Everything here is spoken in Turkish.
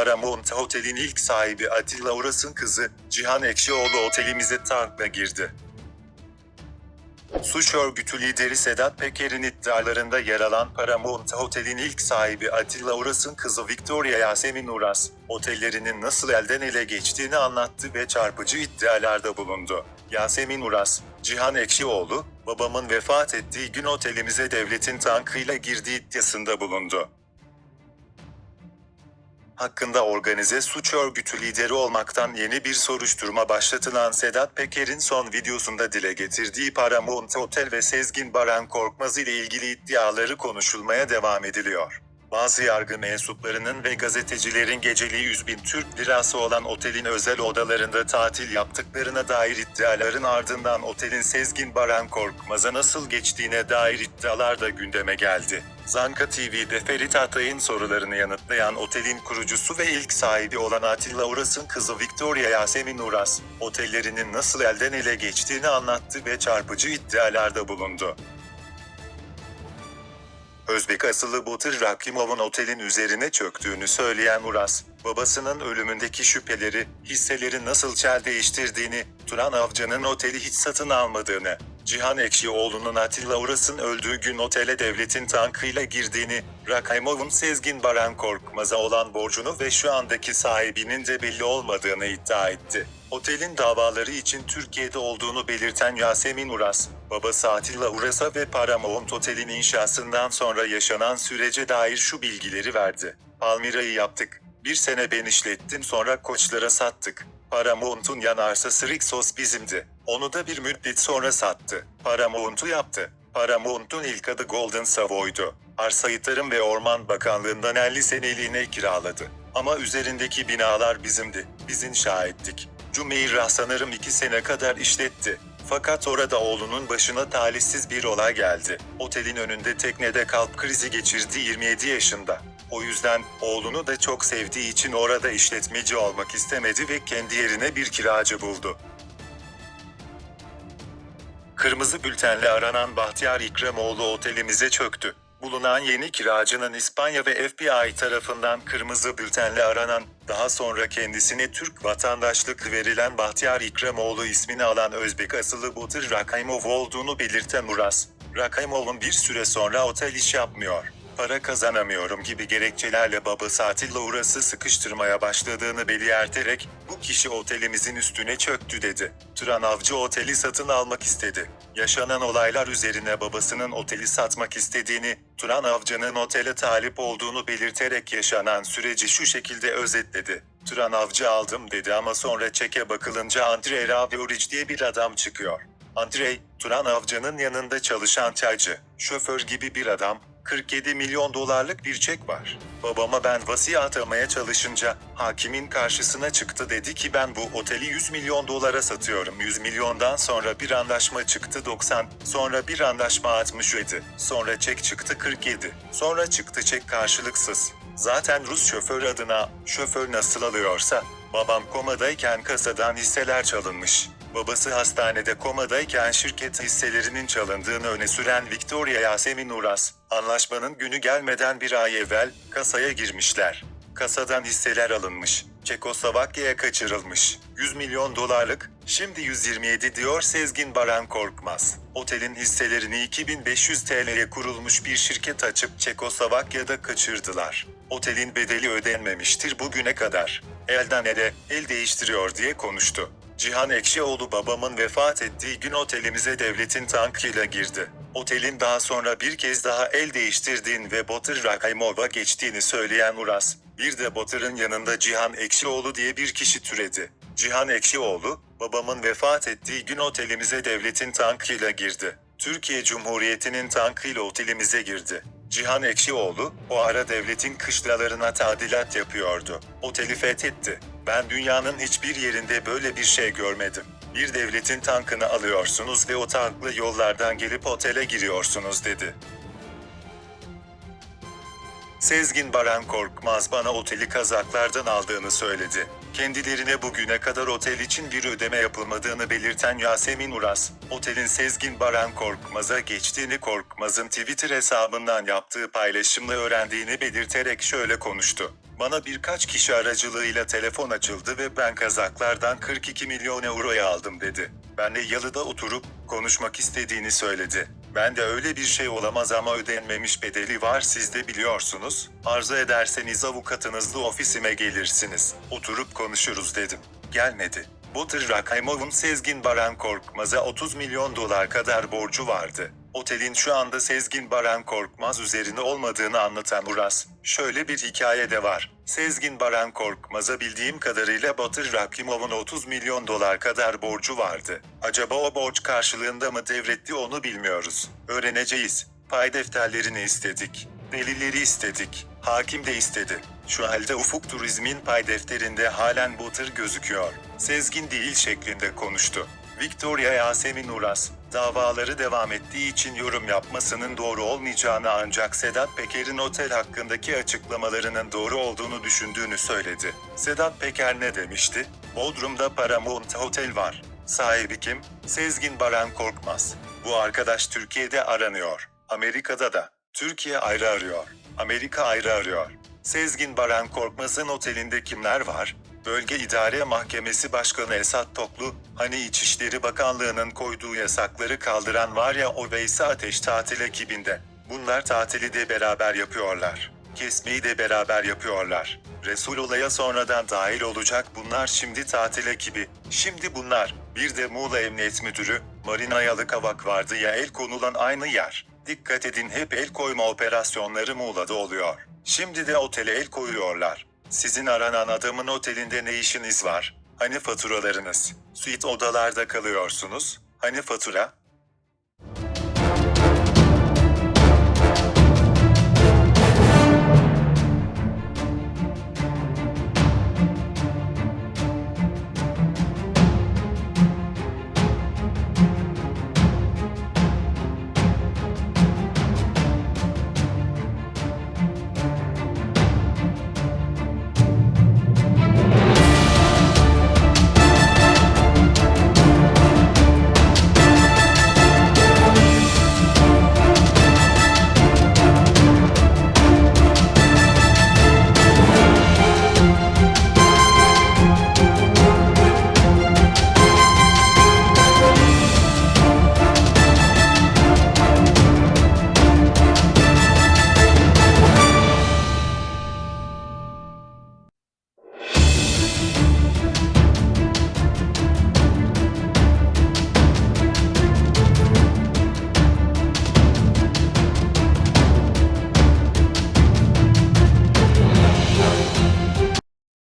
Paramount Otel'in ilk sahibi Atilla Uras'ın kızı Cihan Ekşioğlu otelimize tankla girdi. Suç örgütü lideri Sedat Peker'in iddialarında yer alan Paramount Otel'in ilk sahibi Atilla Uras'ın kızı Victoria Yasemin Uras, otellerinin nasıl elden ele geçtiğini anlattı ve çarpıcı iddialarda bulundu. Yasemin Uras, Cihan Ekşioğlu, babamın vefat ettiği gün otelimize devletin tankıyla girdiği iddiasında bulundu hakkında organize suç örgütü lideri olmaktan yeni bir soruşturma başlatılan Sedat Peker'in son videosunda dile getirdiği Paramount Otel ve Sezgin Baran Korkmaz ile ilgili iddiaları konuşulmaya devam ediliyor. Bazı yargı mensuplarının ve gazetecilerin geceliği 100 bin Türk lirası olan otelin özel odalarında tatil yaptıklarına dair iddiaların ardından otelin Sezgin Baran Korkmaz'a nasıl geçtiğine dair iddialar da gündeme geldi. Zanka TV'de Ferit Atay'ın sorularını yanıtlayan otelin kurucusu ve ilk sahibi olan Atilla Uras'ın kızı Victoria Yasemin Uras, otellerinin nasıl elden ele geçtiğini anlattı ve çarpıcı iddialarda bulundu. Özbek asıllı Batır Rakimov'un otelin üzerine çöktüğünü söyleyen Uras, babasının ölümündeki şüpheleri, hisseleri nasıl çel değiştirdiğini, Turan Avcı'nın oteli hiç satın almadığını, Cihan Ekşioğlu'nun Atilla Uras'ın öldüğü gün otele devletin tankıyla girdiğini, Rakimov'un Sezgin Baran Korkmaz'a olan borcunu ve şu andaki sahibinin de belli olmadığını iddia etti. Otelin davaları için Türkiye'de olduğunu belirten Yasemin Uras, babası Atilla Uras'a ve Paramount Otel'in inşasından sonra yaşanan sürece dair şu bilgileri verdi. Palmira'yı yaptık. Bir sene ben işlettim sonra koçlara sattık. Paramount'un yan arsası Rixos bizimdi. Onu da bir müddet sonra sattı. Paramount'u yaptı. Paramount'un ilk adı Golden Savoy'du. Arsayı Tarım ve Orman Bakanlığı'ndan 50 seneliğine kiraladı. Ama üzerindeki binalar bizimdi. Biz inşa ettik. Cümeyrah sanırım iki sene kadar işletti. Fakat orada oğlunun başına talihsiz bir olay geldi. Otelin önünde teknede kalp krizi geçirdi 27 yaşında. O yüzden oğlunu da çok sevdiği için orada işletmeci olmak istemedi ve kendi yerine bir kiracı buldu. Kırmızı bültenle aranan Bahtiyar İkramoğlu otelimize çöktü. Bulunan yeni kiracının İspanya ve FBI tarafından kırmızı bültenle aranan, daha sonra kendisine Türk vatandaşlık verilen Bahtiyar İkramoğlu ismini alan Özbek asıllı Batır Rakaymov olduğunu belirten Uras, Rakaymov'un bir süre sonra otel iş yapmıyor, para kazanamıyorum gibi gerekçelerle babası Atilla Uras'ı sıkıştırmaya başladığını belirterek, bu kişi otelimizin üstüne çöktü dedi. Turan Avcı oteli satın almak istedi. Yaşanan olaylar üzerine babasının oteli satmak istediğini, Turan Avcı'nın otele talip olduğunu belirterek yaşanan süreci şu şekilde özetledi. Turan Avcı aldım dedi ama sonra çeke bakılınca Andrei Ravioric diye bir adam çıkıyor. Andrei, Turan Avcı'nın yanında çalışan çaycı, şoför gibi bir adam, 47 milyon dolarlık bir çek var. Babama ben vasiye atamaya çalışınca hakimin karşısına çıktı dedi ki ben bu oteli 100 milyon dolara satıyorum. 100 milyondan sonra bir anlaşma çıktı 90, sonra bir anlaşma 67, sonra çek çıktı 47, sonra çıktı çek karşılıksız. Zaten Rus şoför adına şoför nasıl alıyorsa babam komadayken kasadan hisseler çalınmış. Babası hastanede komadayken şirket hisselerinin çalındığını öne süren Victoria Yasemin Uras, anlaşmanın günü gelmeden bir ay evvel kasaya girmişler. Kasadan hisseler alınmış. Çekoslovakya'ya kaçırılmış. 100 milyon dolarlık, şimdi 127 diyor Sezgin Baran Korkmaz. Otelin hisselerini 2500 TL'ye kurulmuş bir şirket açıp Çekoslovakya'da kaçırdılar. Otelin bedeli ödenmemiştir bugüne kadar. Elden ele, el değiştiriyor diye konuştu. Cihan Ekşioğlu babamın vefat ettiği gün otelimize devletin tankıyla girdi. Otelin daha sonra bir kez daha el değiştirdiğini ve Batır Rakaymov'a geçtiğini söyleyen Uras, bir de Batır'ın yanında Cihan Ekşioğlu diye bir kişi türedi. Cihan Ekşioğlu, babamın vefat ettiği gün otelimize devletin tankıyla girdi. Türkiye Cumhuriyeti'nin tankıyla otelimize girdi. Cihan Ekşioğlu, o ara devletin kışlalarına tadilat yapıyordu. Oteli fethetti. Ben dünyanın hiçbir yerinde böyle bir şey görmedim. Bir devletin tankını alıyorsunuz ve o tanklı yollardan gelip otele giriyorsunuz dedi. Sezgin Baran Korkmaz bana oteli kazaklardan aldığını söyledi. Kendilerine bugüne kadar otel için bir ödeme yapılmadığını belirten Yasemin Uras, otelin Sezgin Baran Korkmaz'a geçtiğini Korkmaz'ın Twitter hesabından yaptığı paylaşımla öğrendiğini belirterek şöyle konuştu. Bana birkaç kişi aracılığıyla telefon açıldı ve ben kazaklardan 42 milyon euroya aldım dedi. Benle yalıda oturup konuşmak istediğini söyledi. Ben de öyle bir şey olamaz ama ödenmemiş bedeli var siz de biliyorsunuz. Arzu ederseniz avukatınızla ofisime gelirsiniz. Oturup konuşuruz dedim. Gelmedi. Butter Rakaymov'un Sezgin Baran Korkmaz'a 30 milyon dolar kadar borcu vardı. Otelin şu anda Sezgin Baran Korkmaz üzerine olmadığını anlatan Uras, şöyle bir hikaye de var. Sezgin Baran Korkmaz'a bildiğim kadarıyla Batır Rakimov'un 30 milyon dolar kadar borcu vardı. Acaba o borç karşılığında mı devretti onu bilmiyoruz. Öğreneceğiz. Pay defterlerini istedik. Delilleri istedik. Hakim de istedi. Şu halde Ufuk Turizm'in pay defterinde halen Batır gözüküyor. Sezgin değil şeklinde konuştu. Victoria Yasemin Uras, davaları devam ettiği için yorum yapmasının doğru olmayacağını ancak Sedat Peker'in otel hakkındaki açıklamalarının doğru olduğunu düşündüğünü söyledi. Sedat Peker ne demişti? Bodrum'da Paramount Hotel var. Sahibi kim? Sezgin Baran Korkmaz. Bu arkadaş Türkiye'de aranıyor. Amerika'da da. Türkiye ayrı arıyor. Amerika ayrı arıyor. Sezgin Baran Korkmaz'ın otelinde kimler var? Bölge İdare Mahkemesi Başkanı Esat Toklu, hani İçişleri Bakanlığı'nın koyduğu yasakları kaldıran var ya o Veysi Ateş tatil ekibinde. Bunlar tatili de beraber yapıyorlar. Kesmeyi de beraber yapıyorlar. Resul olaya sonradan dahil olacak bunlar şimdi tatil ekibi. Şimdi bunlar. Bir de Muğla Emniyet Müdürü, Marina Yalıkavak vardı ya el konulan aynı yer. Dikkat edin hep el koyma operasyonları Muğla'da oluyor. Şimdi de otele el koyuyorlar. Sizin aranan adamın otelinde ne işiniz var? Hani faturalarınız? Suite odalarda kalıyorsunuz? Hani fatura?